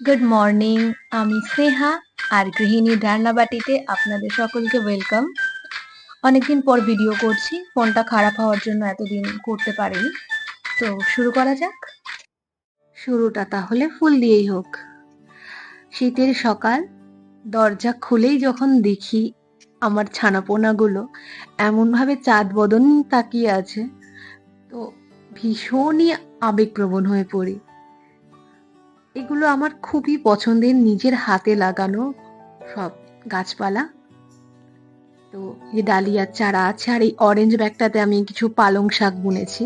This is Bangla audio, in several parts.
গুড মর্নিং আমি স্নেহা আর গৃহিণী রান্নাবাটিতে আপনাদের সকলকে ওয়েলকাম অনেকদিন পর ভিডিও করছি ফোনটা খারাপ হওয়ার জন্য এতদিন করতে পারিনি। তো শুরু করা যাক। শুরুটা তাহলে ফুল দিয়েই হোক। শীতের সকাল, দরজা খুলেই যখন দেখি আমার ছানাপোনাগুলো এমনভাবে চাঁদ বদন তাকিয়ে আছে, তো ভীষণই আবেগপ্রবণ হয়ে পড়ি। এগুলো আমার খুবই পছন্দের, নিজের হাতে লাগানো সব গাছপালা। তো এই ডালিয়ার চারা আছে, আর এই অরেঞ্জ ব্যাগটাতে আমি কিছু পালং শাক বুনেছি।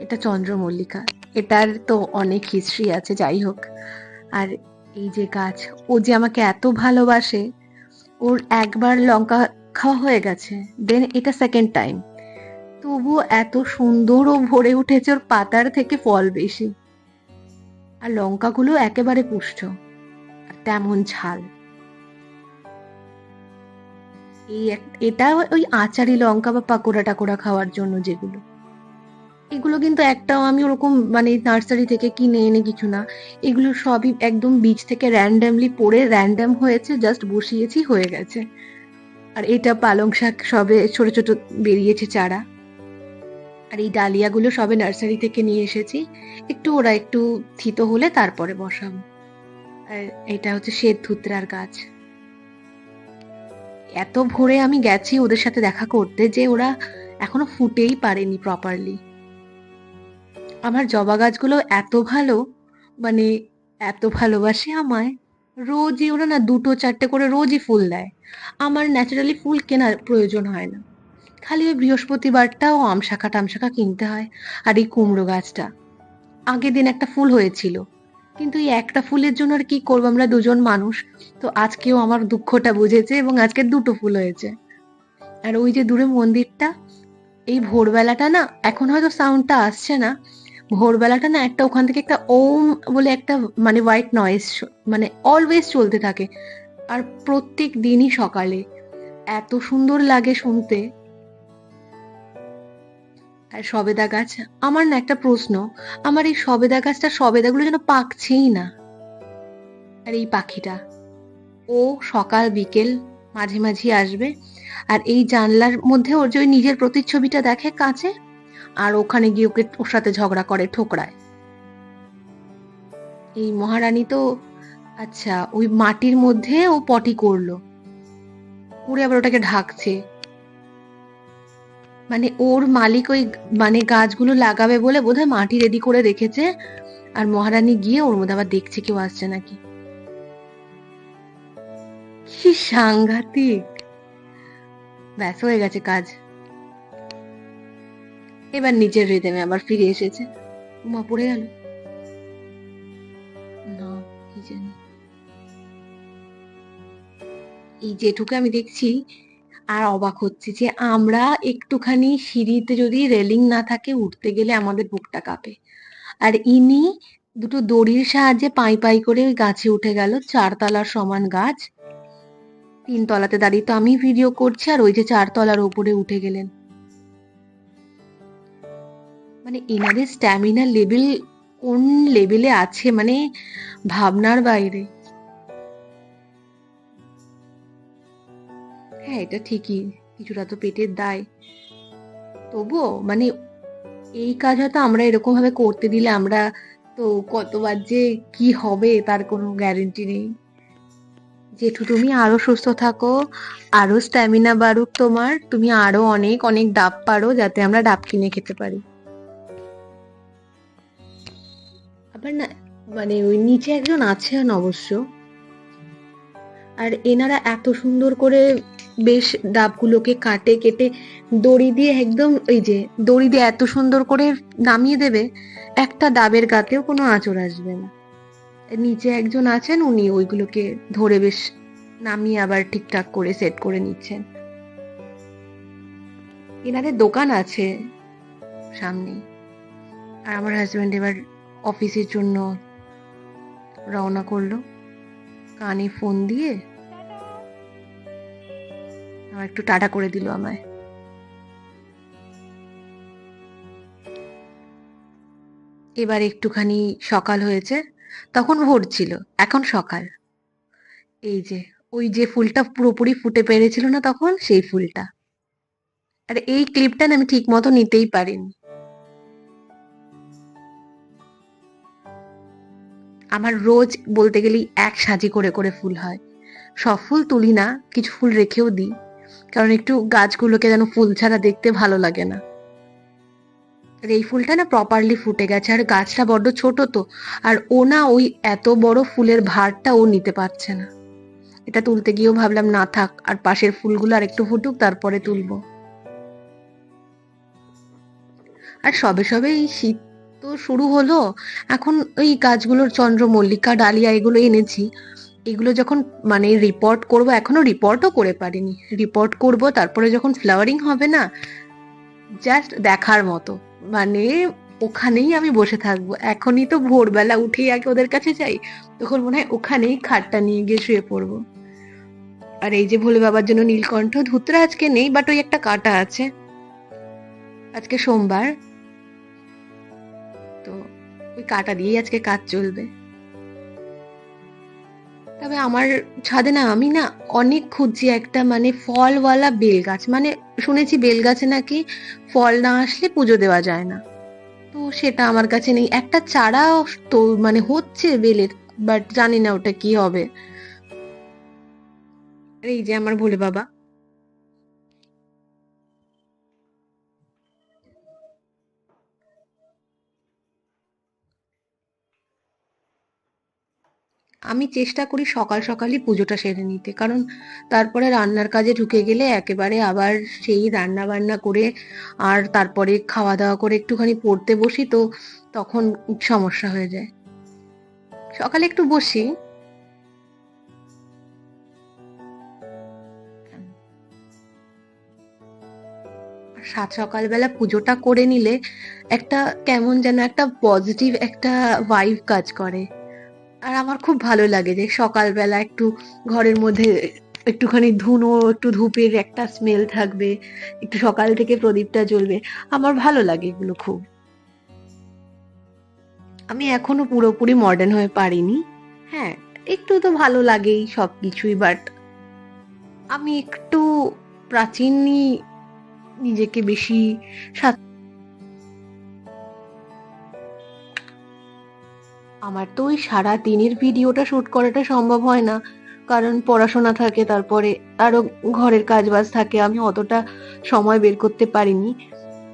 এটা চন্দ্রমল্লিকা। এটার তো অনেক হিস্ট্রি আছে, যাই হোক। আর এই যে গাছ, ও যে আমাকে এত ভালোবাসে, ওর একবার লঙ্কা খাওয়া হয়ে গেছে দেন এটা সেকেন্ড টাইম তবুও এত সুন্দর ও ভরে উঠেছে, ওর পাতার থেকে ফল বেশি। আর লঙ্কাগুলো একেবারে পুষ্ট, আর তেমন ঝাল। এই এটা ওই আচারি লঙ্কা বা পাকোড়া টাকোড়া খাওয়ার জন্য যেগুলো। এগুলো কিন্তু একটাও আমি ওরকম মানে নার্সারি থেকে কিনে এনে কিছু না, এগুলো সবই একদম বীজ থেকে র্যান্ডামলি পড়ে র্যান্ডাম হয়েছে জাস্ট বসিয়েছি, হয়ে গেছে। আর এটা পালং শাক সবে ছোট ছোট বেরিয়েছে চারা। আর এই ডালিয়াগুলো সবে নার্সারি থেকে নিয়ে এসেছি। একটু ওরা একটু থিত হলে তারপরে বসাবো। আর এটা হচ্ছে শ্বেত ধুতরার গাছ। এত ভোরে আমি গেছি ওদের সাথে দেখা করতে যে ওরা এখনও ফুটেই পারেনি প্রপারলি আমার জবা গাছগুলো এত ভালো মানে এত ভালোবাসে আমায়, রোজই ওরা না দুটো চারটে করে রোজই ফুল দেয়। আমার ন্যাচারালি ফুল কেনার প্রয়োজন হয় না। খালি ওই বৃহস্পতিবারটাও আম শাখা আমশাখা টামশাখা কিনতে হয়, আর এই কুমড়ো গাছটা। আগের দিন একটা ফুল হয়েছিল, কিন্তু এই একটা ফুলের জন্য আর কি করব আমরা দুজন মানুষ? তো আজকেও আমার দুঃখটা বুঝেছে এবং আজকে দুটো ফুল হয়েছে। আর ওই যে দূরে মন্দিরটা, এই ভোরবেলাটা না, এখন হয়তো সাউন্ডটা আসছে না। ভোরবেলাটা না একটা ওখান থেকে একটা ওম বলে একটা মানে হোয়াইট নয়েজ মানে অলওয়েজ চলতে থাকে। আর প্রত্যেক দিনই সকালে, এত সুন্দর লাগে শুনতে। আর সবেদা গাছ, আমার না একটা প্রশ্ন, আমার এই সবেদা গাছটা সবেদাগুলো যেন পাকছেই না। আর এই পাখিটা, ও সকাল, বিকেল মাঝে মাঝে আসবে, আর এই জানলার মধ্যে ওর যে ওই নিজের প্রতিচ্ছবিটা দেখে কাছে আর ওখানে গিয়ে ওকে ওর সাথে ঝগড়া করে, ঠোকরায়। এই মহারানী তো আচ্ছা ওই মাটির মধ্যে ও পটি করল, করে আবার ওটাকে ঢাকছে। মানে ওর মালিক ওই মানে গাছগুলো লাগাবে বলে বোধহয় মাটি রেডি করে রেখেছে। আর মহারানী গিয়ে ওর মধ্যে আবার দেখছে কেউ আসছে নাকি। কি সাংঘাতিক। ব্যাস, হয়ে গেছে কাজ। এবার নিচের রিদেমে আবার ফিরে এসেছে। মা পড়ে গেল। এই যেটুকু আমি দেখছি আর অবাক হচ্ছে যে আমরা একটুখানি সিঁড়িতে যদি রেলিং না থাকে, উঠতে গেলে আমাদের বুকটা কাঁপে। আর ইনি দুটো দড়ির সাহায্যে পাই পাই করে ওই গাছে উঠে গেল, চারতলার সমান গাছ। তিন তলাতে দাঁড়িয়ে তো আমি ভিডিও করছি, আর ওই যে চারতলার ওপরে উঠে গেলেন। মানে এনাদের স্ট্যামিনা লেভেল কোন লেভেলে আছে? মানে ভাবনার বাইরে। হ্যাঁ এটা ঠিকই। কিছুটা তো পেটের দায়। তবুও মানে এই কাজ হয়তো আমরা এরকম ভাবে করতে দিলে আমরা তো কতবার যে কি হবে তার কোনো গ্যারেন্টি নেই। জেঠু, তুমি আরও সুস্থ থাকো, আরও স্ট্যামিনা বাড়ুক তোমার, তুমি আরও অনেক অনেক ডাব পারো যাতে আমরা ডাব কিনে খেতে পারি। আবার না মানে ওই নিচে একজন আছেন অবশ্য। আর এনারা এত সুন্দর করে বেশ ডাবগুলোকে কাটে, কেটে দড়ি দিয়ে একদম এই যে দড়ি দিয়ে এত সুন্দর করে নামিয়ে দেবে, একটা ডাবের গাতেও কোনো আঁচড় আসবে না। নিচে একজন আছেন, উনি ওইগুলোকে ধরে বেশ নামিয়ে আবার ঠিকঠাক করে সেট করে নিচ্ছেন। এনাদের দোকান আছে সামনে আর আমার হাজব্যান্ড এবার অফিসের জন্য রওনা করল। কানে ফোন দিয়ে আমার একটু টাটা করে দিল আমায়। এবার একটুখানি সকাল হয়েছে, তখন ভোর ছিল, এখন সকাল। এই যে, ওই যে ফুলটা পুরোপুরি ফুটে পেরেছিল না তখন, সেই ফুলটা। আর এই ক্লিপটা আমি ঠিক মতো নিতেই পারিনি। আমার রোজ বলতে গেলেই এক সাজি করে করে ফুল হয়। সব ফুল তুলি না, কিছু ফুল রেখেও দিই। কারণ একটু গাছগুলোকে যেন ফুল ছাড়া দেখতে ভালো লাগে না। আর এই ফুলটা না প্রপারলি ফুটে গেছে, আর গাছটা বড্ড ছোট তো, আর ও না ওই এত বড় ফুলের ভারটা ও নিতে পারছে না। এটা তুলতে গিয়েও ভাবলাম, না থাক, আর পাশের ফুলগুলো আর একটু ফুটুক, তারপরে তুলবো। আর সবে সবে এই শীত তো শুরু হলো, এখন ওই গাছগুলোর চন্দ্রমল্লিকা, ডালিয়া এগুলো এনেছি। এগুলো যখন মানে রিপোর্ট করব, এখনও রিপোর্টও করে পারিনি। রিপোর্ট করব, তারপরে যখন ফ্লাওয়ারিং হবে না জাস্ট দেখার মতো। মানে ওখানেই আমি বসে থাকব। এখনই তো ভোরবেলা উঠেই আগে ওদের কাছে যাই, তখন মনে হয় ওখানেই খাটটা নিয়ে গিয়ে শুয়ে পড়ব। আর এই যে ভোলে বাবার জন্য নীলকণ্ঠ, ধুতরা আজকে নেই বাট ওই একটা কাটা আছে। আজকে সোমবার। তো ওই কাটা দিয়েই আজকে কাজ চলবে। তবে আমার ছাদে না, আমি না অনেক খুঁজছি একটা মানে ফলওয়ালা বেল গাছ মানে শুনেছি বেল গাছে নাকি ফল না আসলে পুজো দেওয়া যায় না। তো সেটা আমার কাছে নেই। একটা চারা তো মানে হচ্ছে বেলের বাট জানি না ওটা কি হবে। এই যে আমার ভোলে বাবা। আমি চেষ্টা করি সকাল সকালই পুজোটা সেরে নিতে, কারণ তারপরে রান্নার কাজে ঢুকে গেলে একেবারে আবার সেই রান্না বান্না করে আর তারপরে খাওয়া দাওয়া করে একটুখানি পড়তে বসি তো তখন সমস্যা হয়ে যায়। সকালে একটু বসি। সাত সকালবেলা পুজোটা করে নিলে একটা কেমন যেন একটা পজিটিভ একটা ভাইব কাজ করে। আর আমার খুব ভালো লাগে যে সকালবেলা একটু ঘরের মধ্যে একটুখানি ধুনো, একটু ধূপের একটা স্মেল থাকবে, একটু সকাল থেকে প্রদীপটা জ্বলবে, আমার ভালো লাগে এগুলো খুব। আমি এখনও পুরোপুরি মডার্ন হয়ে পারিনি। হ্যাঁ একটু তো ভালো লাগেই সব কিছুই বাট আমি একটু প্রাচীনই নিজেকে বেশি আমার তো ওই সারা দিনের ভিডিওটা শুট করাটা সম্ভব হয় না। কারণ পড়াশোনা থাকে, তারপরে আরও ঘরের কাজবাজ থাকে, আমি অতটা সময় বের করতে পারিনি।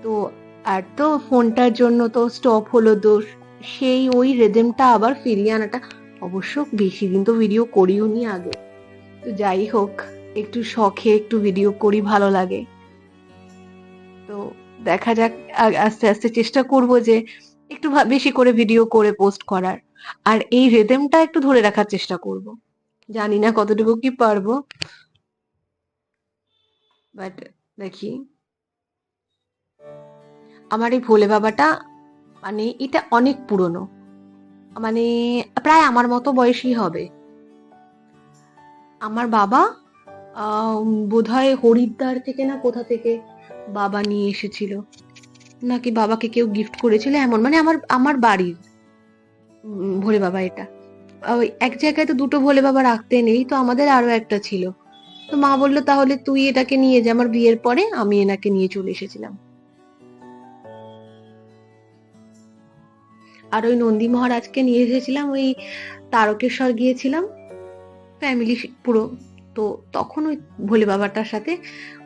তো, আর তো ফোনটার জন্য তো স্টপ হলো তো, সেই ওই রেদেমটা আবার ফিরিয়ে আনাটা অবশ্য বেশি দিন তো ভিডিও করিও নি আগে। তো যাই হোক, একটু শখে একটু ভিডিও করি, ভালো লাগে। তো দেখা যাক আস্তে আস্তে চেষ্টা করব যে একটু বেশি করে ভিডিও করে পোস্ট করার। আর এই রেদেমটা একটু ধরে রাখার চেষ্টা করব। জানি না কতটুকু কি পারব। বাট দেখি। আমার এই ভোলে বাবাটা মানে এটা অনেক পুরনো। মানে প্রায় আমার মতো বয়সী হবে। আমার বাবা বোধহয় হরিদ্বার থেকে না কোথা থেকে বাবা নিয়ে এসেছিল। নাকি বাবাকে কেউ গিফট করেছিল এমন? মানে আমার আমার বাড়ির ভোলে বাবা এটা। ওই এক জায়গায় তো দুটো ভোলে বাবা রাখতে নেই, তো আমাদের আরও একটা ছিল। তো মা বলল, তাহলে তুই এটাকে নিয়ে যা। আমার বিয়ের পরে আমি এনাকে নিয়ে চলে এসেছিলাম। আর ওই নন্দী মহারাজকে নিয়ে এসেছিলাম, ওই তারকেশ্বর গিয়েছিলাম। ফ্যামিলি পুরো তো তখন ওই ভোলে বাবাটার সাথে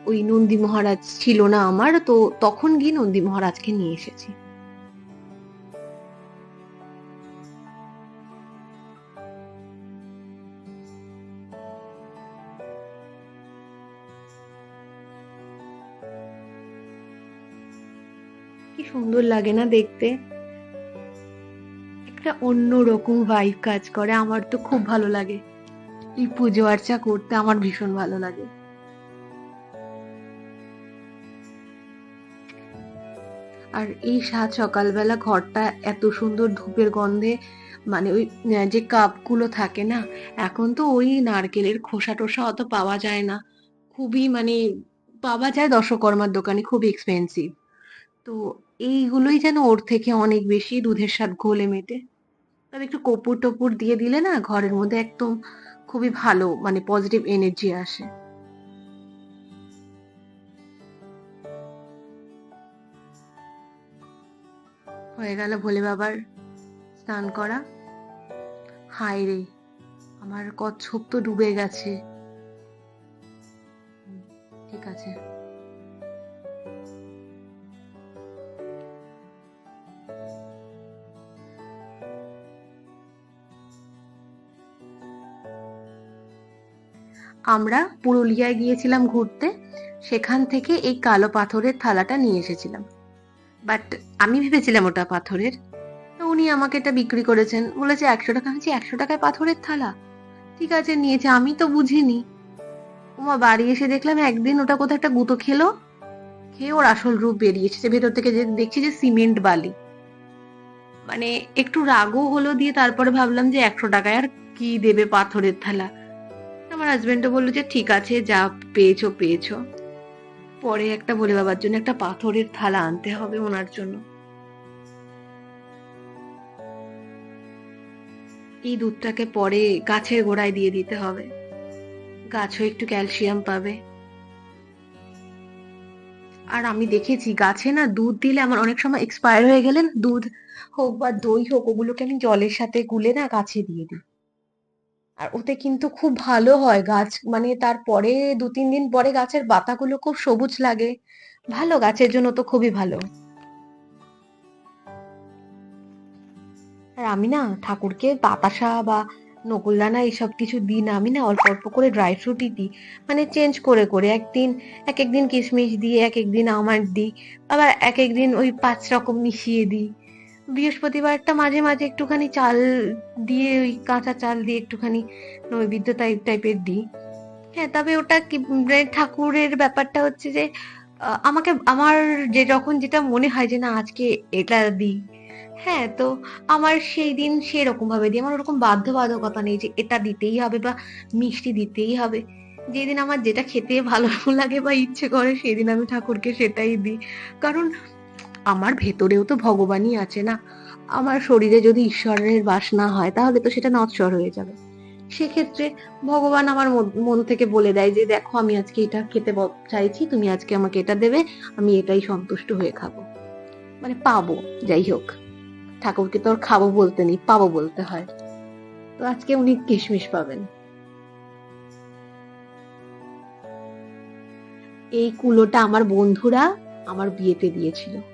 ওই নন্দী মহারাজ ছিল না আমার, তো তখন গিয়ে নন্দী মহারাজকে নিয়ে এসেছি। কি সুন্দর লাগে না দেখতে। একটা অন্য রকম ভাইব কাজ করে, আমার তো খুব ভালো লাগে। এই পুজো আর্চা করতে আমার ভীষণ ভালো লাগে। আর এই সাত সকালবেলা ঘরটা এত সুন্দর ধূপের গন্ধে মানে ওই যে কাপগুলো থাকে না, এখন তো ওই নারকেলের খোসা টোসা অত পাওয়া যায় না। খুবই মানে পাওয়া যায় দশকর্মার দোকানে, খুব এক্সপেন্সিভ তো এইগুলোই যেন ওর থেকে অনেক বেশি দুধের স্বাদ ঘোলে মেটে। তবে একটু কপুর টপুর দিয়ে দিলে না ঘরের মধ্যে একদম খুবই ভালো মানে পজিটিভ এনার্জি আসে। হয়ে গেল ভোলে বাবার স্নান করা। হায় রে, আমার কচ্ছপ তো ডুবে গেছে। আমরা পুরুলিয়ায় গিয়েছিলাম ঘুরতে, সেখান থেকে এই কালো পাথরের থালাটা নিয়ে এসেছিলাম। বাট আমি ভেবেছিলাম ওটা পাথরের। তো উনি আমাকে এটা বিক্রি করেছেন। বলেছে, একশো টাকা। আমি একশো টাকায় পাথরের থালা? ঠিক আছে। নিয়েছে, আমি তো বুঝিনি। ওমা বাড়ি এসে দেখলাম, একদিন ওটা কোথাও একটা গুঁতো খেলো। খেয়ে ওর আসল রূপ বেরিয়ে এসেছে। ভেতর থেকে যে দেখছি যে সিমেন্ট বালি। মানে একটু রাগও হলো দিয়ে তারপরে ভাবলাম যে একশো টাকায় আর কি দেবে পাথরের থালা? আমার হাজবেন্ডও বলল যে, ঠিক আছে, যা পেয়েছ পেয়েছ। পরে একটা ভোলে বাবার জন্য একটা পাথরের থালা আনতে হবে ওনার জন্য। এই দুধটাকে পরে গাছের গোড়ায় দিয়ে দিতে হবে। গাছও একটু ক্যালসিয়াম পাবে। আর আমি দেখেছি, গাছে না দুধ দিলে আমার অনেক সময় এক্সপায়ার হয়ে গেলে দুধ হোক বা দই হোক, ওগুলোকে আমি জলের সাথে গুলে না গাছে দিয়ে দিই। আর ওতে কিন্তু খুব ভালো হয় গাছ মানে তারপরে দু, তিন দিন পরে গাছের পাতাগুলো খুব সবুজ লাগে। ভালো, গাছের জন্য তো খুবই ভালো। আর আমি না ঠাকুরকে বাতাসা বা নকুলদানা এইসব কিছু দিই না, আমি না অল্প অল্প করে ড্রাই ফ্রুটই দিই। মানে চেঞ্জ করে করে একদিন এক একদিন কিশমিশ দিই এক একদিন আমন্ড দিই, আবার এক একদিন ওই পাঁচ রকম মিশিয়ে দিই। বৃহস্পতিবারটা মাঝে মাঝে একটুখানি চাল দিয়ে, ওই কাঁচা চাল দিয়ে একটুখানি নৈবেদ্য টাইপ টাইপের দিই। হ্যাঁ তবে ওটা কি মানে ঠাকুরের ব্যাপারটা হচ্ছে যে আমাকে, আমার যে যখন যেটা মনে হয় যে না, আজকে এটা দিই হ্যাঁ তো আমার সেই দিন সেরকম ভাবে দিই। আমার ওরকম বাধ্যবাধকতা নেই যে এটা দিতেই হবে বা মিষ্টি দিতেই হবে। যেদিন আমার যেটা খেতে ভালো লাগে বা ইচ্ছে করে, সেদিন আমি ঠাকুরকে সেটাই দিই। কারণ আমার ভেতরেও তো ভগবানই আছে না। আমার শরীরে যদি ঈশ্বরের বাস না হয়, তাহলে তো সেটা নশ্বর হয়ে যাবে। সেক্ষেত্রে ভগবান আমার মন- মন থেকে বলে দেয় যে, দেখো, আমি আজকে এটা খেতে চাইছি, তুমি আজকে আমাকে এটা দেবে, আমি এটাই সন্তুষ্ট হয়ে খাব। মানে পাবো, যাই হোক। ঠাকুরকে তো আর খাব বলতে নেই, পাবো বলতে হয়। তো আজকে উনি কিশমিশ পাবেন। এই কুলোটা আমার বন্ধুরা আমার বিয়েতে দিয়েছিল।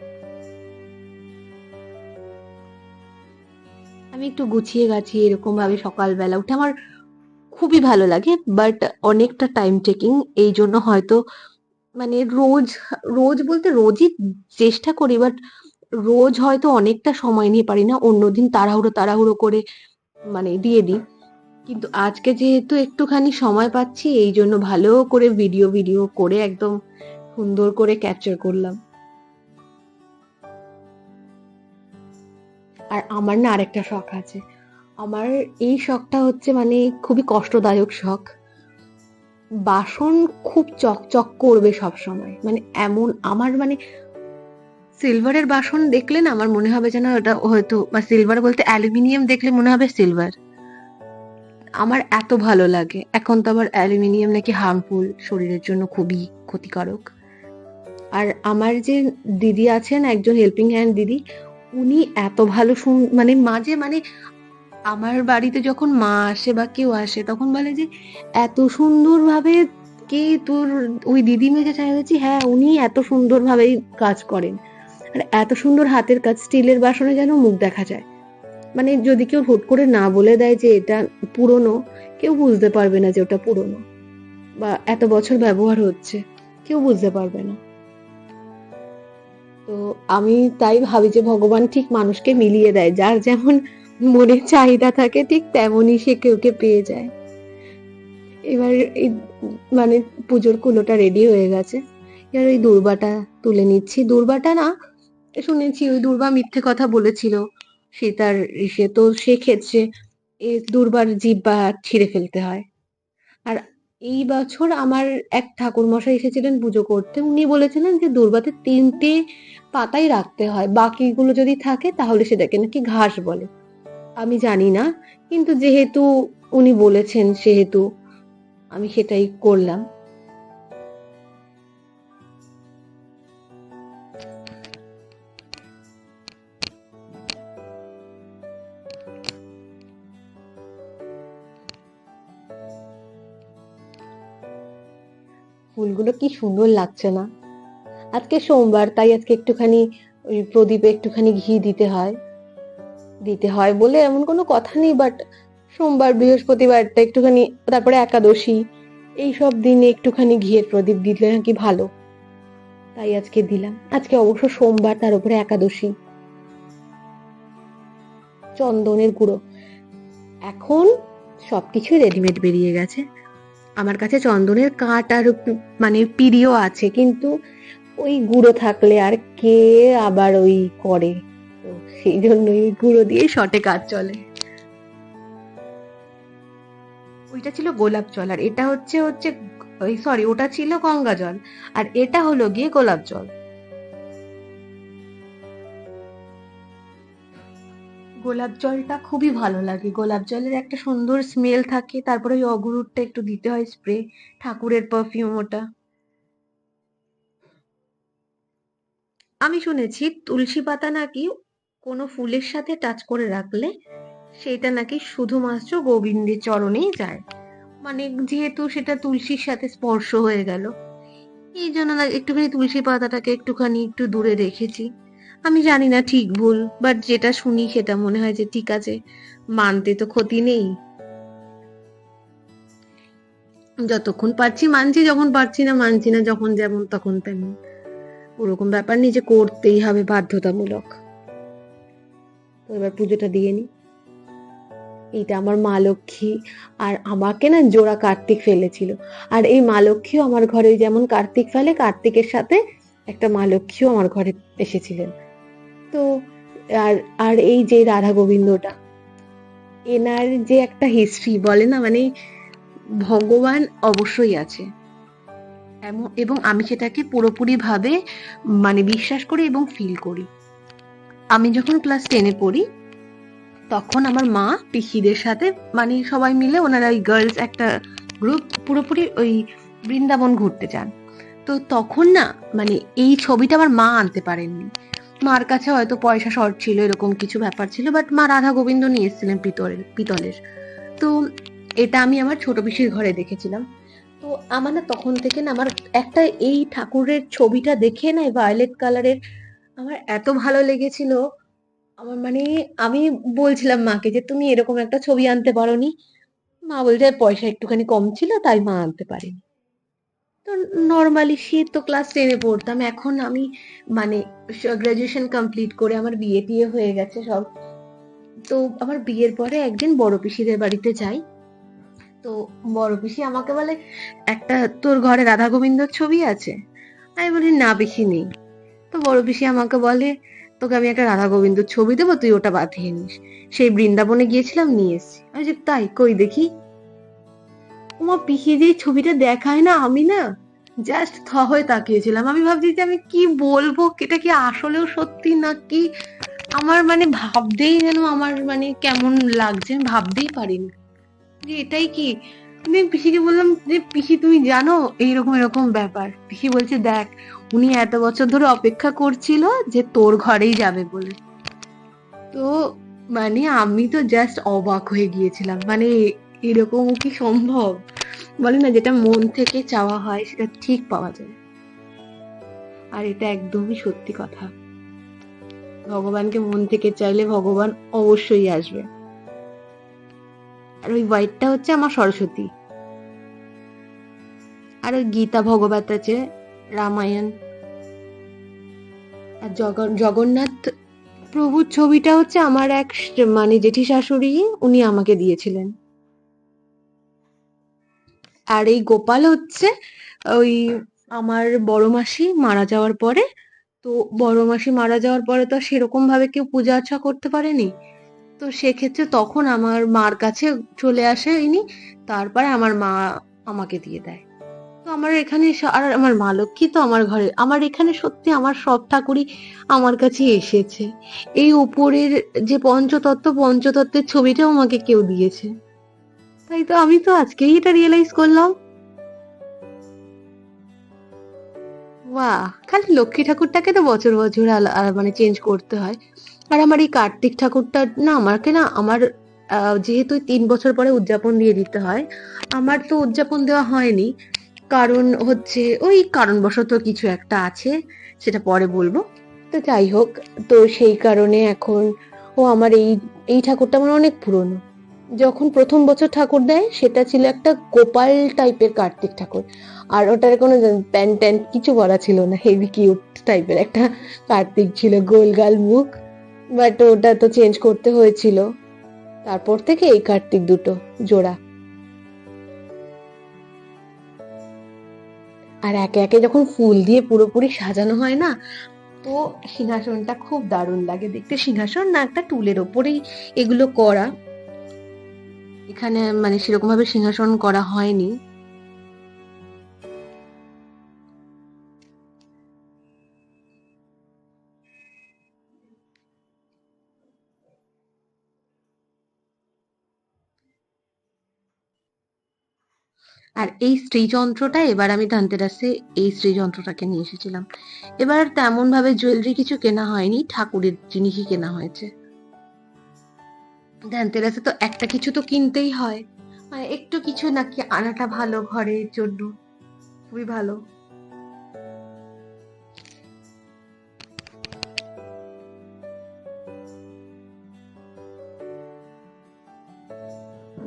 আমি একটু গুছিয়ে গাছিয়ে এরকম ভাবে সকালবেলা উঠে আমার খুবই ভালো লাগে বাট অনেকটা টাইম টেকিং এই জন্য হয়তো মানে রোজ রোজ বলতে রোজই চেষ্টা করি বাট রোজ হয়তো অনেকটা সময় নিয়ে পারি না, অন্যদিন তাড়াহুড়ো তাড়াহুড়ো করে মানে দিয়ে দিই। কিন্তু আজকে যেহেতু একটুখানি সময় পাচ্ছি, এই জন্য ভালো করে ভিডিও ভিডিও করে একদম সুন্দর করে ক্যাপচার করলাম। আর আমার না আরেকটা শখ আছে। আমার এই শখটা হচ্ছে মানে খুবই কষ্টদায়ক শখ। বাসন খুব চকচক করবে সব সময় মানে এমন আমার মানে সিলভারের বাসন দেখলে না আমার মনে হবে যেন ওটা হয়তো বা সিলভার বলতে অ্যালুমিনিয়াম দেখলে মনে হবে সিলভার। আমার এত ভালো লাগে। এখন তো আবার অ্যালুমিনিয়াম নাকি হার্মফুল শরীরের জন্য খুবই ক্ষতিকারক। আর আমার যে দিদি আছেন, একজন হেল্পিং হ্যান্ড দিদি উনি এত ভালো শুন মানে মাঝে মানে আমার বাড়িতে যখন মা আসে বা কেউ আসে, তখন বলে যে, এত সুন্দরভাবে কে তোর ওই দিদি মেয়েকে চাইছি হ্যাঁ উনি এত সুন্দরভাবে কাজ করেন। আর এত সুন্দর হাতের কাজ, স্টিলের বাসনে যেন মুখ দেখা যায়। মানে যদি কেউ হুট করে না বলে দেয় যে এটা পুরনো, কেউ বুঝতে পারবে না যে ওটা পুরনো। বা এত বছর ব্যবহার হচ্ছে, কেউ বুঝতে পারবে না। তো আমি তাই ভাবি যে ভগবান ঠিক মানুষকে মিলিয়ে দেয়। যার যেমন মনে চাহিদা থাকে, ঠিক তেমনই সে কেউকে পেয়ে যায়। এবার এই মানে পুজোর কুলোটা রেডি হয়ে গেছে। এবার ওই দুর্বাটা তুলে নিচ্ছি। দুর্বাটা না, শুনেছি ওই দুর্বা মিথ্যে কথা বলেছিল। সীতার ইসে তো সেক্ষেত্রে এই দুর্বার জিব্বা ছিঁড়ে ফেলতে হয়। আর এই বছর আমার এক ঠাকুর মশাই এসেছিলেন পুজো করতে। উনি বলেছিলেন যে দুর্বাতে তিনটে পাতাই রাখতে হয়। বাকিগুলো যদি থাকে তাহলে সেটাকে নাকি ঘাস বলে। আমি জানি না, কিন্তু যেহেতু উনি বলেছেন সেহেতু আমি সেটাই করলাম। ফুলগুলো কি সুন্দর লাগছে না। আজকে সোমবার, তাই আজকে একটুখানি ওই প্রদীপে একটুখানি ঘি দিতে হয়। দিতে হয় বলে এমন কোনো কথা নেই বাট সোমবার বৃহস্পতিবারটা একটুখানি, তারপরে একাদশী, এই সব দিনে একটুখানি ঘিয়ের প্রদীপ দিলে নাকি ভালো। তাই আজকে দিলাম। আজকে অবশ্য সোমবার, তার উপরে একাদশী। চন্দনের গুঁড়ো। এখন সবকিছু রেডিমেড বেরিয়ে গেছে। আমার কাছে চন্দনের কাঠ আর মানে পিড়িও আছে, কিন্তু ওই গুঁড়ো থাকলে আর কে আবার ওই করে? তো সেই জন্যই ওই গুঁড়ো দিয়ে শটে কাজ চলে। ওইটা ছিল গোলাপ জল, আর এটা হচ্ছে হচ্ছে ওই সরি ওটা ছিল গঙ্গা জল, আর এটা হলো গিয়ে গোলাপ জল। গোলাপ জলটা খুবই ভালো লাগে। গোলাপ জলের একটা সুন্দর স্মেল থাকে। তারপরে ওই অগুরুরটা একটু দিতে হয় স্প্রে ঠাকুরের পারফিউম ওটা। আমি শুনেছি তুলসী পাতা নাকি কোনো ফুলের সাথে টাচ করে রাখলে সেটা নাকি শুধুমাত্র গোবিন্দের চরণেই যায়। মানে যেহেতু সেটা তুলসীর সাথে স্পর্শ হয়ে গেল, এই জন্য একটুখানি তুলসী পাতাটাকে একটুখানি একটু দূরে রেখেছি। আমি জানি না ঠিক ভুল বাট যেটা শুনি সেটা মনে হয় যে ঠিক আছে, মানতে তো ক্ষতি নেই। যতক্ষণ পারছি মানছি, যখন পারছি না মানছি না, যখন যেমন তখন তেমন। ওরকম ব্যাপার নিজে করতেই হবে বাধ্যতামূলক। তো এবার পুজোটা দিয়ে নি। এইটা আমার মা লক্ষ্মী আর আমাকে না জোড়া কার্তিক ফেলেছিল। আর এই মা লক্ষ্মীও আমার ঘরে যেমন কার্তিক ফেলে, কার্তিকের সাথে একটা মা লক্ষ্মীও আমার ঘরে এসেছিলেন। তো আর আর এই যে রাধা গোবিন্দটা, এনার যে একটা হিস্ট্রি বলে না মানে ভগবান অবশ্যই আছে। এবং আমি সেটাকে পুরোপুরি ভাবে মানে বিশ্বাস করি এবং ফিল করি। আমি যখন ক্লাস টেনে পড়ি, তখন আমার মা, পিসিদের সাথে মানে সবাই মিলে ওনারা ওই গার্লস একটা গ্রুপ পুরোপুরি ওই বৃন্দাবন ঘুরতে যান। তো তখন না মানে এই ছবিটা আমার মা আনতে পারেননি। মার কাছে হয়তো পয়সা শর্ট ছিল, এরকম কিছু ব্যাপার ছিল বাট মা রাধা গোবিন্দ নিয়ে এসেছিলেন পিতলের পিতলের। তো এটা আমি আমার ছোট পিসির ঘরে দেখেছিলাম। তো আমার না তখন থেকে না আমার একটা এই ঠাকুরের ছবিটা দেখে না ভায়োলেট কালারের আমার এত ভালো লেগেছিল। আমার মানে আমি বলছিলাম মাকে যে, তুমি এরকম একটা ছবি আনতে পারো নি মা বলছে, পয়সা একটুখানি কম ছিল, তাই মা আনতে পারেনি। তো নর্মালি শীত তো ক্লাস টেনে পড়তাম। এখন আমি মানে গ্রাজুয়েশন কমপ্লিট করে আমার বিয়ে টিয়ে হয়ে গেছে সব। তো আমার বিয়ের পরে একদিন বড় পিসিদের বাড়িতে যাই। তো বড় পিসি আমাকে বলে, একটা তোর ঘরে রাধা গোবিন্দর ছবি আছে? আমি বলি, না পিসি নেই। তো বড় পিসি আমাকে বলে, তোকে আমি একটা রাধা গোবিন্দর ছবি দেবো, তুই ওটা বাঁধিয়ে নিস। সেই বৃন্দাবনে গিয়েছিলাম, নিয়ে এসেছি। আমি যে তাই, কই দেখি? তোমার পিসি যে ছবিটা দেখায় না, আমি না জাস্ট থ হয়ে তাকিয়েছিলাম। আমি ভাবছি যে আমি কি বলব, এটা কি আসলেও সত্যি নাকি? আমার মানে ভাবতেই যেন আমার মানে কেমন লাগছে, আমি ভাবতেই পারিনি। যে এটাই কি? আমি পিসিকে বললাম যে, পিসি, তুমি জানো এইরকম এরকম ব্যাপার? পিসি বলছে, দেখ, উনি এত বছর ধরে অপেক্ষা করছিল যে তোর ঘরেই যাবে বলে। তো মানে আমি তো জাস্ট অবাক হয়ে গিয়েছিলাম। মানে এরকম কি সম্ভব? বলে না, যেটা মন থেকে চাওয়া হয় সেটা ঠিক পাওয়া যায়। আর এটা একদমই সত্যি কথা। ভগবানকে মন থেকে চাইলে ভগবান অবশ্যই আসবে। আর ওই হোয়াইটটা হচ্ছে আমার সরস্বতী। আর ওই গীতা ভগবত আছে, রামায়ণ। আর জগন জগন্নাথ প্রভুর ছবিটা হচ্ছে আমার এক মানে জেঠি শাশুড়ি, উনি আমাকে দিয়েছিলেন। আর এই গোপাল হচ্ছে ওই আমার বড় মাসি মারা যাওয়ার পরে। তো বড় মাসি মারা যাওয়ার পরে তো সেরকম ভাবে কেউ পূজা আর্চা করতে পারেনি। তো সেক্ষেত্রে তখন আমার মার কাছে চলে আসে ইনি, তারপরে আমার মা আমাকে দিয়ে দেয়। তো আমার এখানে আর আমার মা লক্ষ্মী তো আমার ঘরে, আমার এখানে সত্যি আমার সব ঠাকুরই আমার কাছে এসেছে। এই উপরের যে পঞ্চতত্ত্ব, পঞ্চতত্ত্বের ছবিটাও আমাকে কেউ দিয়েছে। তাই তো আমি তো আজকেই এটা রিয়েলাইজ করলাম। বাহ! খালি লক্ষ্মী ঠাকুরটাকে তো বছর বছর মানে চেঞ্জ করতে হয়। আর আমার এই কার্তিক ঠাকুরটা না আমাকে না আমার যেহেতু তিন বছর পরে উদযাপন দিয়ে দিতে হয়, আমার তো উদযাপন দেওয়া হয়নি। কারণ হচ্ছে ওই কারণবশত কিছু একটা আছে, সেটা পরে বলব। তো যাই হোক, তো সেই কারণে এখন ও আমার এই এই ঠাকুরটা আমার অনেক পুরনো। যখন প্রথম বছর ঠাকুর দেয়, সেটা ছিল একটা গোপাল টাইপের কার্তিক ঠাকুর। আর ওটার কোনো প্যান্ট ট্যান্ট কিছু বলা ছিল না হেভি কিউট টাইপের একটা কার্তিক ছিল, গোলগাল মুখ। বাট ওটা তো চেঞ্জ করতে হয়েছিল। তারপর থেকে এই কার্তিক দুটো, জোড়া। আর একে একে যখন ফুল দিয়ে পুরোপুরি সাজানো হয় না, তো সিংহাসনটা খুব দারুণ লাগে। দেখতে সিংহাসন না একটা টুলের ওপরেই এগুলো করা। এখানে মানে সেরকম ভাবে সিংহাসন করা হয়নি। আর এই শ্রীযন্ত্রটা এবার আমি ধানতেরাসে এই শ্রীযন্ত্রটাকে নিয়ে এসেছিলাম। এবার তেমন ভাবে জুয়েলারি কিছু কেনা হয়নি, ঠাকুরের জিনিসই কেনা হয়েছে। ধানতেরাসে তো একটা কিছু তো কিনতেই হয়। মানে একটু কিছু নাকি আনাটা ভালো ঘরের জন্য, খুবই ভালো।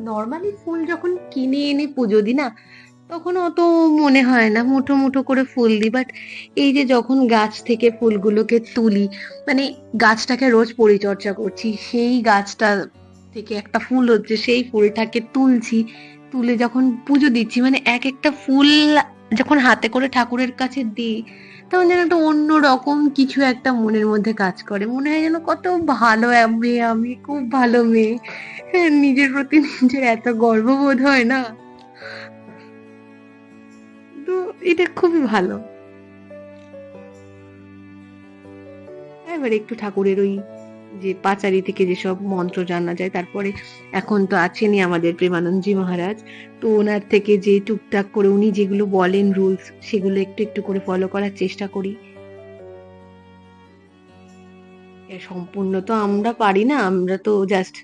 নর্মালি ফুল যখন কিনে এনে পুজো দিই না, তখন অত মনে হয় না, মুঠো মুঠো করে ফুল দিই। বাট এই যে যখন গাছ থেকে ফুলগুলোকে তুলি মানে গাছটাকে রোজ পরিচর্যা করছি, সেই গাছটা থেকে একটা ফুল হচ্ছে, সেই ফুলটাকে তুলছি, তুলে যখন পুজো দিচ্ছি মানে এক একটা ফুল যখন হাতে করে ঠাকুরের কাছে দিই তখন যেন একটা অন্যরকম কিছু একটা মনের মধ্যে কাজ করে। মনে হয় যেন কত ভালো মেয়ে আমি খুব ভালো মেয়ে। হ্যাঁ, নিজের প্রতি নিজের এত গর্ববোধ হয় না? তো এটা খুবই ভালো। এবার একটু ঠাকুরের ওই যে পাঁচারি থেকে যেসব মন্ত্র জানা যায়, তারপরে এখন তো আছেনই আমাদের প্রেমানন্দজি মহারাজ। তো ওনার থেকে যে টুকটাক করে উনি যেগুলো বলেন রুলস সেগুলো একটু একটু করে ফলো করার চেষ্টা করি। সম্পূর্ণ তো আমরা পারি না, আমরা তো জাস্ট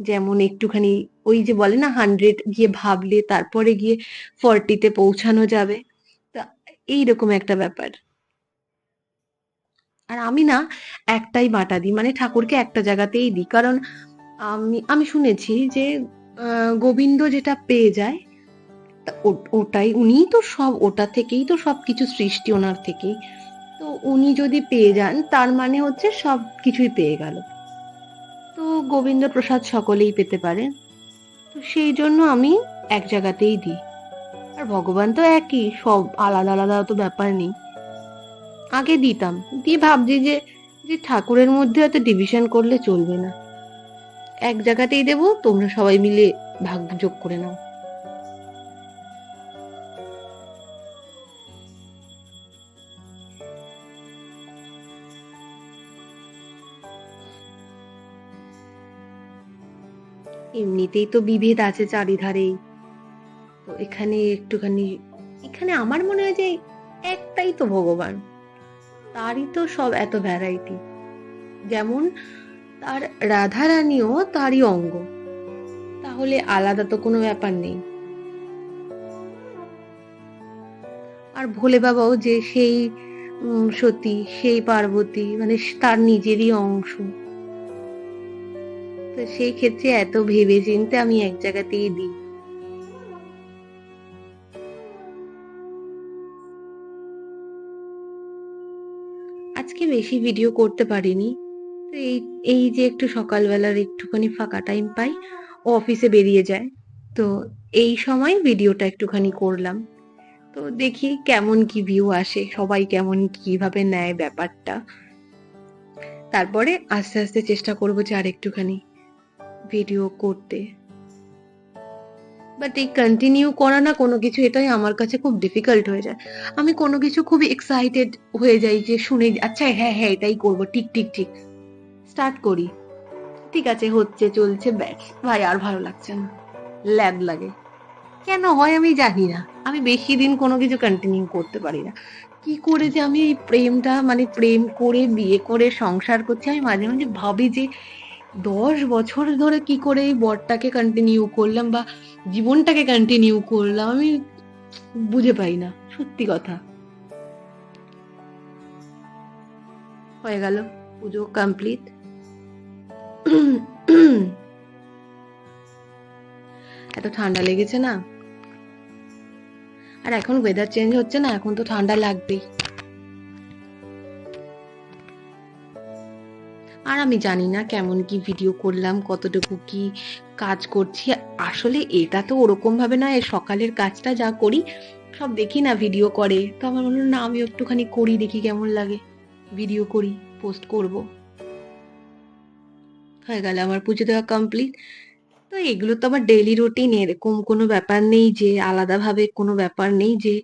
যেমন একটুখানি ওই যে বলে না হান্ড্রেড গিয়ে ভাবলে তারপরে গিয়ে ফর্টিতে পৌঁছানো যাবে। তা এইরকম একটা ব্যাপার। আর আমি না একটাই বাটা দিই মানে ঠাকুরকে একটা জায়গাতেই দিই। কারণ আমি আমি শুনেছি যে গোবিন্দ যেটা পেয়ে যায় ওটাই, উনিই তো সব, ওটা থেকেই তো সব কিছু সৃষ্টি ওনার থেকেই। তো উনি যদি পেয়ে যান, তার মানে হচ্ছে সব কিছুই পেয়ে গেল। তো গোবিন্দ প্রসাদ সকলেই পেতে পারে। তো সেই জন্য আমি এক জায়গাতেই দিই। আর ভগবান তো একই, সব আলাদা আলাদা তো ব্যাপার নেই। আগে দিতাম। দিয়ে ভাবছি যে যে ঠাকুরের মধ্যে এত ডিভিশন করলে চলবে না। এক জায়গাতেই দেবো, তোমরা সবাই মিলে ভাগ যোগ করে নাও। এমনিতেই তো বিভেদ আছে চারিধারেই। তো এখানে একটুখানি, এখানে আমার মনে হয় যে একটাই তো ভগবান। তারই তো সব এত ভ্যারাইটি যেমন তার রাধা রানীও তারই অঙ্গ। তাহলে আলাদা তো কোনো ব্যাপার নেই। আর ভোলে বাবাও যে সেই সতী, সেই পার্বতী মানে তার নিজেরই অংশ। তো সেই ক্ষেত্রে এত ভেবে চিন্তে আমি এক জায়গাতেই দিই। বেশি ভিডিও করতে পারিনি। তো এই এই যে একটু সকালবেলার একটুখানি ফাঁকা টাইম পাই ও অফিসে বেরিয়ে যায়। তো এই সময় ভিডিওটা একটুখানি করলাম। তো দেখি কেমন কি ভিউ আসে, সবাই কেমন কীভাবে নেয় ব্যাপারটা। তারপরে আস্তে আস্তে চেষ্টা করব যে আর একটুখানি ভিডিও করতে। বাট এই কন্টিনিউ করা না কোনো কিছু, এটাই আমার কাছে খুব ডিফিকাল্ট হয়ে যায়। আমি কোনো কিছু খুবই এক্সাইটেড হয়ে যাই যে শুনে আচ্ছা হ্যাঁ হ্যাঁ এটাই করব, ঠিক ঠিক ঠিক। স্টার্ট করি। ঠিক আছে, হচ্ছে, চলছে, ব্যাস। ভাই, আর ভালো লাগছে না। ল্যাব লাগে। কেন হয় আমি জানি না। আমি বেশি দিন কোনো কিছু কন্টিনিউ করতে পারি না। কি করে যে আমি এই প্রেমটা মানে প্রেম করে, বিয়ে করে, সংসার করছি, আমি মাঝে মাঝে ভাবি যে দশ বছর ধরে কি করে এই বরটাকে কন্টিনিউ করলাম বা জীবনটাকে কন্টিনিউ করলাম, আমি বুঝে পাই না, সত্যি কথা। হয়ে গেল পুজো কমপ্লিট এত ঠান্ডা লেগেছে না? আর এখন ওয়েদার চেঞ্জ হচ্ছে না, এখন তো ঠান্ডা লাগবেই। আর আমি জানি না কেমন কি ভিডিও করলাম, কতটুকু কি কাজ করছি। আসলে এটা তো ওরকম ভাবে না এই সকালের কাজটা যা করি, সব দেখি না ভিডিও করে। তো আমার মনে হলো না আমি একটুখানি করি, দেখি কেমন লাগে। ভিডিও করি পোস্ট করব। হয়ে গেল আমার পুজো দেওয়া কমপ্লিট তো এগুলো তো আমার ডেলি রুটিন এরকম কোনো ব্যাপার নেই যে, আলাদাভাবে কোনো ব্যাপার নেই যে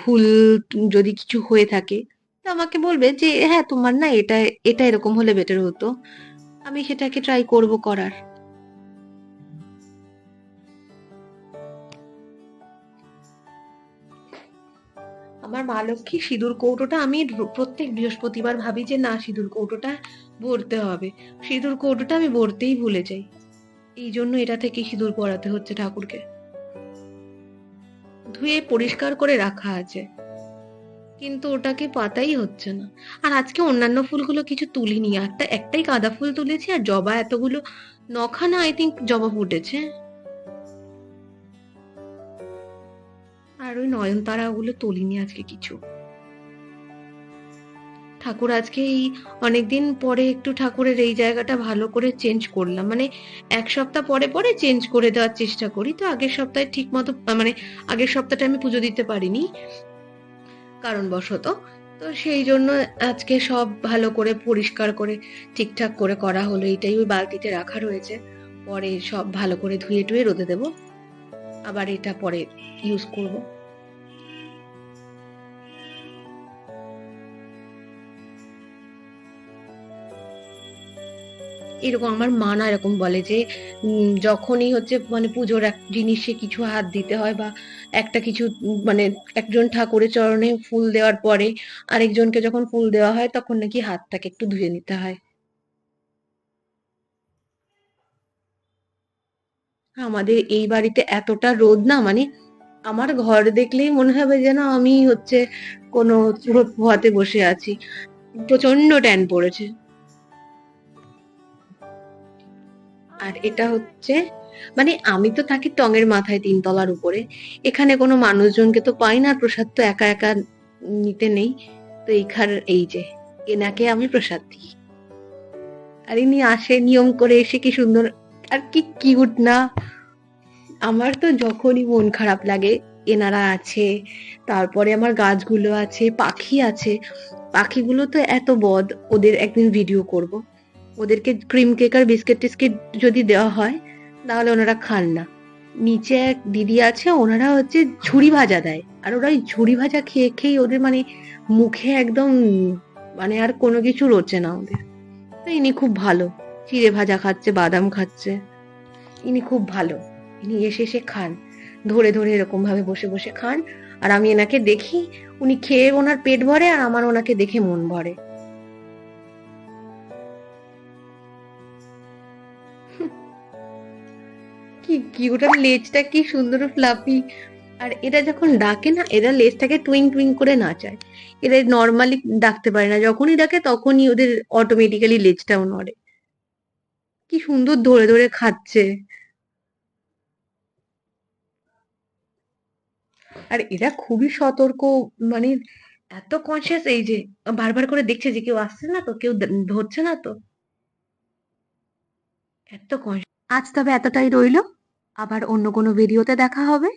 ভুল যদি কিছু হয়ে থাকে আমাকে বলবে যে হ্যাঁ তোমার না এটা এটা এরকম হলে বেটার হতো। আমি সেটাকে ট্রাই করব করার। আমার মা লক্ষ্মী, সিঁদুর কৌটোটা আমি প্রত্যেক বৃহস্পতিবার ভাবি যে, না, সিঁদুর কৌটোটা ভরতে হবে। সিঁদুর কৌটোটা আমি ভরতেই ভুলে যাই। এই জন্য এটা থেকে সিঁদুর পরাতে হচ্ছে ঠাকুরকে। ধুয়ে পরিষ্কার করে রাখা আছে। কিন্তু ওটাকে পাতাই হচ্ছে না। আর আজকে অন্যান্য ফুলগুলো কিছু তুলিনি। একটা, একটাই গাঁদা ফুল তুলেছি আর জবা এতগুলো, নখানা আই থিঙ্ক জবা ফুটেছে। আর ওই নয়নতারা ওগুলো তুলিনি আজকে কিছু। ঠাকুর আজকে এই অনেকদিন পরে একটু ঠাকুরের এই জায়গাটা ভালো করে চেঞ্জ করলাম। মানে এক সপ্তাহ পরে পরে চেঞ্জ করে দেওয়ার চেষ্টা করি। তো আগের সপ্তাহে ঠিক মতো মানে আগের সপ্তাহটা আমি পুজো দিতে পারিনি। কারণবশত। তো সেই জন্য আজকে সব ভালো করে, পরিষ্কার করে, ঠিকঠাক করে করা হলো। এটাই ওই বালতিতে রাখা রয়েছে। পরে সব ভালো করে ধুয়ে টুয়ে রোদে দেবো। আবার এটা পরে ইউজ করব। এরকম আমার মা না এরকম বলে যে যখনই হচ্ছে মানে পুজোর এক জিনিসে কিছু হাত দিতে হয় বা একটা কিছু মানে একজন ঠাকুরের চরণে ফুল দেওয়ার পরে আরেকজনকে যখন ফুল দেওয়া হয় তখন নাকি হাতটাকে একটু ধুয়ে নিতে হয়। আমাদের এই বাড়িতে এতটা রোদ না মানে আমার ঘর দেখলেই মনে হবে যেন আমি হচ্ছে কোনো রোদ পোহাতে বসে আছি। প্রচণ্ড ট্যান পড়েছে। আর এটা হচ্ছে মানে আমি তো থাকি টঙের মাথায় তিনতলার উপরে। এখানে কোনো মানুষজনকে তো পাই না প্রসাদ তো একা একা নিতে নেই। তো এইখান এই যে, এনাকে আমি প্রসাদ দিই। আর ইনি আসে, নিয়ম করে এসে কি সুন্দর, আর কি কিউট না। আমার তো যখনই মন খারাপ লাগে, এনারা আছে, তারপরে আমার গাছগুলো আছে, পাখি আছে। পাখিগুলো তো এত বদ, ওদের একদিন ভিডিও করব। ওদেরকে ক্রিম কেক আর বিস্কিট টিস্কিট যদি দেওয়া হয়, তাহলে ওনারা খান না। নিচে এক দিদি আছে, ওনারা হচ্ছে ঝুড়ি ভাজা দেয়। আর ওরা ঝুড়ি ভাজা খেয়ে খেয়ে ওদের মানে মুখে একদম মানে আর কোনো কিছু রোচে না ওদের। তো ইনি খুব ভালো। চিড়ে ভাজা খাচ্ছে, বাদাম খাচ্ছে। ইনি খুব ভালো। ইনি এসে এসে খান। ধরে ধরে এরকম ভাবে বসে বসে খান। আর আমি এনাকে দেখি, উনি খেয়ে ওনার পেট ভরে আর আমার ওনাকে দেখে মন ভরে। কি কি ওটার লেজটা কি সুন্দর ফ্লাফি আর এরা যখন ডাকে না, এরা লেজটাকে টুইং টুইং করে নাচায়। এরা নর্মালি ডাকতে পারে না। যখনই ডাকে, তখনই ওদের অটোমেটিক্যালি লেজটাও নড়ে। কি সুন্দর ধরে ধরে খাচ্ছে। আর এরা খুবই সতর্ক মানে এত কনসিয়াস এই যে, বারবার করে দেখছে যে কেউ আসছে না তো, কেউ ধরছে না তো। এত আজ তবে এতটাই রইল। আবার অন্য কোনো ভিডিওতে দেখা হবে।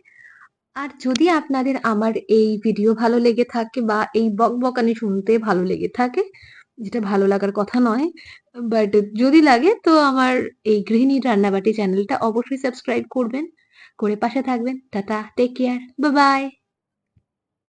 আর যদি আপনাদের আমার এই ভিডিও ভালো লেগে থাকে বা এই বকবকানি শুনতে ভালো লেগে থাকে, যেটা ভালো লাগার কথা নয় বাট যদি লাগে, তো আমার এই গৃহিণী রান্নাবাটি চ্যানেলটা অবশ্যই সাবস্ক্রাইব করবেন। করে পাশে থাকবেন। Tata take care bye